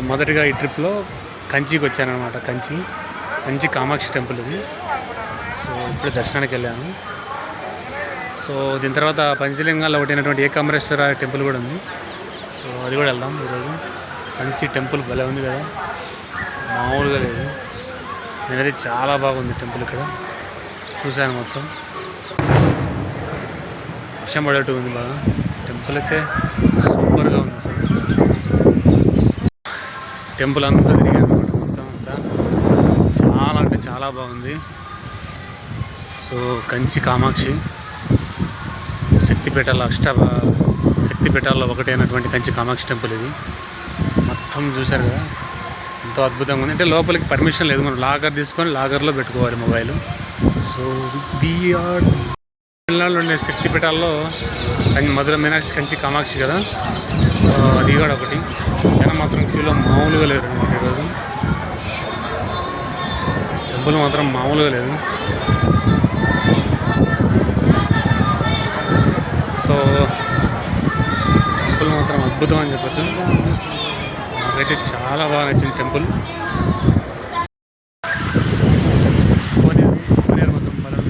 మొదటిగా ఈ ట్రిప్లో కంచికి వచ్చానమాట కంచి కంచి కామాక్షి టెంపుల్ ఇది. సో ఇప్పుడు దర్శనానికి వెళ్ళాను. సో దీని తర్వాత పంచలింగాల్లో ఒకటైనటువంటి ఏకాంబరేశ్వర టెంపుల్ కూడా ఉంది. సో అది కూడా వెళ్దాం ఈరోజు. కంచి టెంపుల్ భలే ఉంది కదా. మామూలుగా లేదు. నేనైతే చాలా బాగుంది టెంపుల్ ఇక్కడ. చూశాను మొత్తం. వర్షం పడేట్టు ఉంది బాగా. టెంపుల్ అయితే సూపర్గా ఉంది అసలు. టెంపుల్ అంతా తిరిగాను అనమాట మొత్తం అంతా చాలా అంటే చాలా బాగుంది. సో కంచి కామాక్షి శక్తిపీఠాల అష్ట శక్తిపీఠాల్లో ఒకటి అయినటువంటి కంచి కామాక్షి టెంపుల్ ఇది. మొత్తం చూశారు కదా? ఎంతో అద్భుతంగా ఉంది. అంటే లోపలికి పర్మిషన్ లేదు. మనం లాగర్ తీసుకొని లాగర్లో పెట్టుకోవాలి మొబైల్. సో బీఆర్ తమిళనాడులో ఉండే శక్తిపీఠాల్లో కం- మధుర మీనాక్షి కంచి కామాక్షి కదా? సో అది కూడా ఒకటి. జనం మాత్రం క్యూలో మామూలుగా లేరు అనమాట ఈరోజు. టెంపుల్ మాత్రం మామూలుగా లేదు. సో టెంపుల్ మాత్రం అద్భుతం అని చెప్పచ్చు. నాకైతే చాలా బాగా నచ్చింది టెంపుల్. కోనేరు కోనేరు మొత్తం బలం.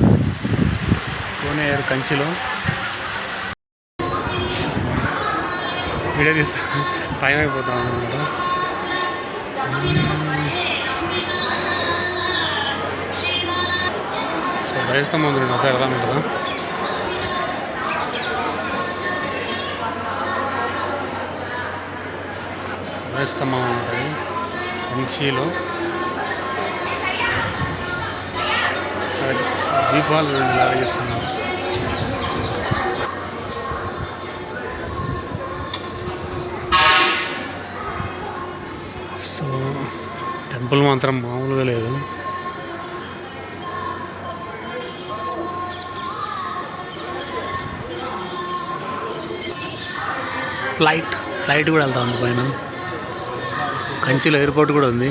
కోనేరు కంచిలో. వీడియో తీస్తా. టైం అయిపోతాం అనమాట సో దయస్తాం ముందు ఒకసారి ఎలా ఉంటుందా వేస్తామా ఉంటుంది కంచిలో దీపాలు రెండు లాగా చేస్తున్నాం టెంపుల్ మాత్రం మామూలుగా లేదు. ఫ్లైట్ ఫ్లైట్ కూడా వెళ్తా ఉంది పైన. కంచిలో ఎయిర్పోర్ట్ కూడా ఉంది.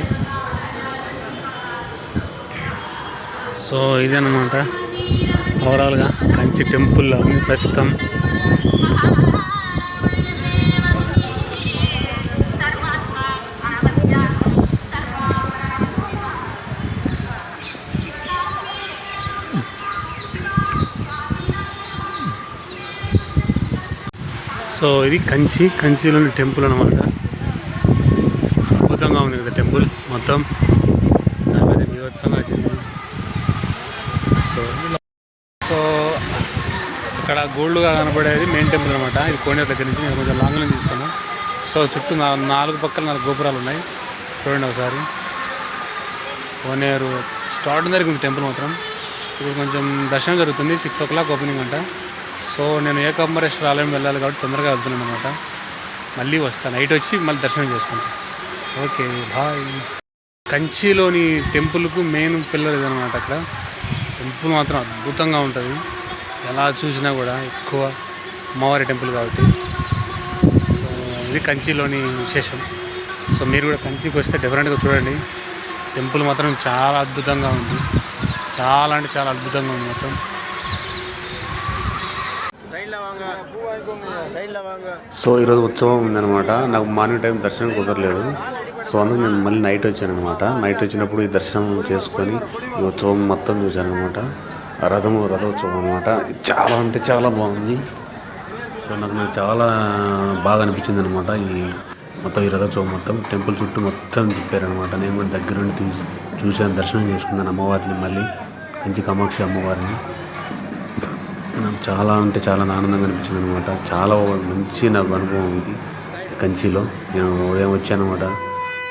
సో ఇదన్నమాట ఓవరాల్గా కంచి టెంపుల్లో ఉంది ప్రస్తుతం. సో ఇది కంచి కంచిలోని టెంపుల్ అనమాట అద్భుతంగా ఉంది కదా టెంపుల్ మొత్తం. నాకైతే బీభత్సంగా వచ్చింది సో సో ఇక్కడ గోల్డ్గా కనపడేది మెయిన్ టెంపుల్ అనమాట ఇది కోనేరు దగ్గర నుంచి నేను కొంచెం లాంగ్ తీస్తాను సో చుట్టూ నాలుగు పక్కల నాలుగు గోపురాలు ఉన్నాయి. చూడండి ఒకసారి. కోనేరు స్టార్ట్ దగ్గర ఉంది టెంపుల్ మాత్రం. ఇప్పుడు కొంచెం దర్శనం జరుగుతుంది. సిక్స్ ఓ క్లాక్ ఓపెనింగ్ అంట. సో నేను ఏకాంబరేశ్వర ఆలయం వెళ్ళాలి కాబట్టి తొందరగా వెళ్తున్నాను అనమాట మళ్ళీ వస్తాను నైట్ వచ్చి మళ్ళీ దర్శనం చేసుకుంటాను ఓకే బాయ్. కంచిలోని టెంపుల్కు మెయిన్ పిల్లర్ ఇదనమాట అక్కడ. టెంపుల్ మాత్రం అద్భుతంగా ఉంటుంది. ఎలా చూసినా కూడా ఎక్కువ అమ్మవారి టెంపుల్ కాబట్టి. సో ఇది కంచిలోని విశేషం. సో మీరు కూడా కంచికి వస్తే డిఫరెంట్గా చూడండి. టెంపుల్ మాత్రం చాలా అద్భుతంగా ఉంది. చాలా అంటే చాలా అద్భుతంగా ఉంది మొత్తం. సో ఈరోజు ఉత్సవం ఉందన్నమాట. నాకు మార్నింగ్ టైం దర్శనం కుదరలేదు. సో అందుకు నేను మళ్ళీ నైట్ వచ్చాను అనమాట నైట్ వచ్చినప్పుడు ఈ దర్శనం చేసుకొని ఈ ఉత్సవం మొత్తం చూశాను అనమాట రథము రథోత్సవం అనమాట చాలా అంటే చాలా బాగుంది. సో నాకు నాకు చాలా బాగా అనిపించింది అనమాట ఈ మొత్తం ఈ రథోత్సవం మొత్తం. టెంపుల్ చుట్టూ మొత్తం తిప్పారనమాట నేను కూడా దగ్గర నుండి చూశాను దర్శనం చేసుకున్నాను అమ్మవారిని మళ్ళీ. కంచి కామాక్షి అమ్మవారిని. నాకు చాలా అంటే చాలా ఆనందంగా అనిపించింది అనమాట చాలా మంచి నాకు అనుభవం ఇది కంచిలో. నేను ఉదయం వచ్చాను అనమాట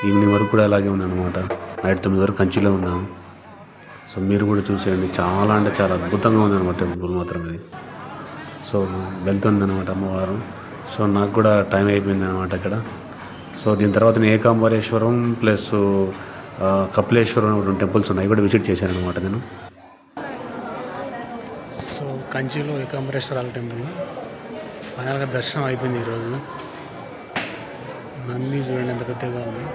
ఈవినింగ్ వరకు కూడా అలాగే ఉన్నాను అనమాట నైట్ తొమ్మిది వరకు కంచిలో ఉన్నాను. సో మీరు కూడా చూసేయండి. చాలా అంటే చాలా అద్భుతంగా ఉందన్నమాట టెంపుల్ మాత్రం ఇది. సో వెళ్తుందన్నమాట అమ్మవారు. సో నాకు కూడా టైం అయిపోయింది అనమాట అక్కడ. సో దీని తర్వాత నేను ఏకాంబరేశ్వరం ప్లస్ కపిలేశ్వరం రెండు టెంపుల్స్ ఉన్నాయి. కూడా విజిట్ చేశాను అనమాట నేను. కంచిలో ఏకాంబరేశ్వరాల టెంపుల్. ఫైనల్గా దర్శనం అయిపోయింది ఈరోజు. నంది చూడండి ఎంత పెద్దగా ఉంది.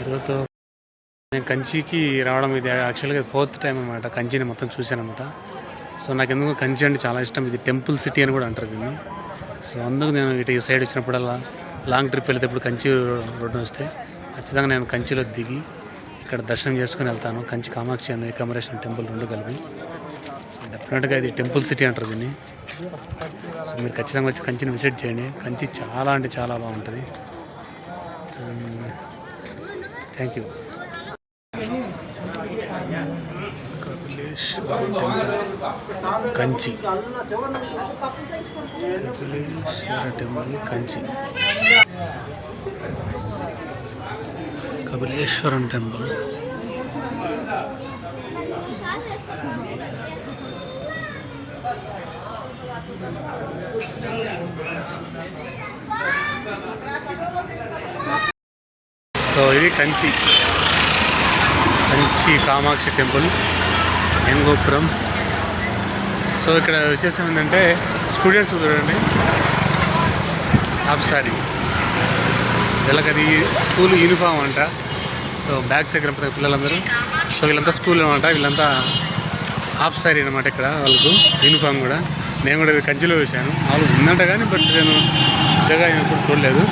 ఈరోజుతో నేను కంచికి రావడం ఇది యాక్చువల్గా ఫోర్త్ టైం అనమాట కంచిని మొత్తం చూశానమాట అనమాట సో నాకు ఎందుకు కంచి అంటే చాలా ఇష్టం ఇది టెంపుల్ సిటీ అని కూడా అంటారు దీన్ని. సో అందుకు నేను ఇటు ఈ సైడ్ వచ్చినప్పుడల్లా లాంగ్ ట్రిప్ వెళ్ళేటప్పుడు కంచి రోడ్డు వస్తే ఖచ్చితంగా నేను కంచిలో దిగి ఇక్కడ దర్శనం చేసుకుని వెళ్తాను. కంచి కామాక్షి అనే కమరేశ్వరం టెంపుల్ రెండు కలిపి. డెఫినెట్గా ఇది టెంపుల్ సిటీ అంటారు దీన్ని. సో మీరు ఖచ్చితంగా వచ్చి కంచిని విజిట్ చేయండి. కంచి చాలా అంటే చాలా బాగుంటుంది. Thank hmm. You Kanchi. Kapileswara temple Kanchi. Kapileswaram temple. So ఇది కంచి. కంచి కామాక్షి టెంపుల్ ఎంగోపురం సో ఇక్కడ విశేషం ఏంటంటే స్టూడెంట్స్ చూడండి. హాఫ్ సారీ వీళ్ళకి అది స్కూల్ యూనిఫామ్ అంట. సో బ్యాగ్ సైడ్ పిల్లలందరూ. సో వీళ్ళంతా స్కూల్ అనమాట. వీళ్ళంతా హాఫ్ సారీ అనమాట ఇక్కడ వాళ్ళకు యూనిఫామ్ కూడా. నేను కూడా ఇది కంచిలో చూశాను. వాళ్ళు ఉందంట కానీ బట్ నేను పెద్దగా ఎప్పుడు చూడలేదు.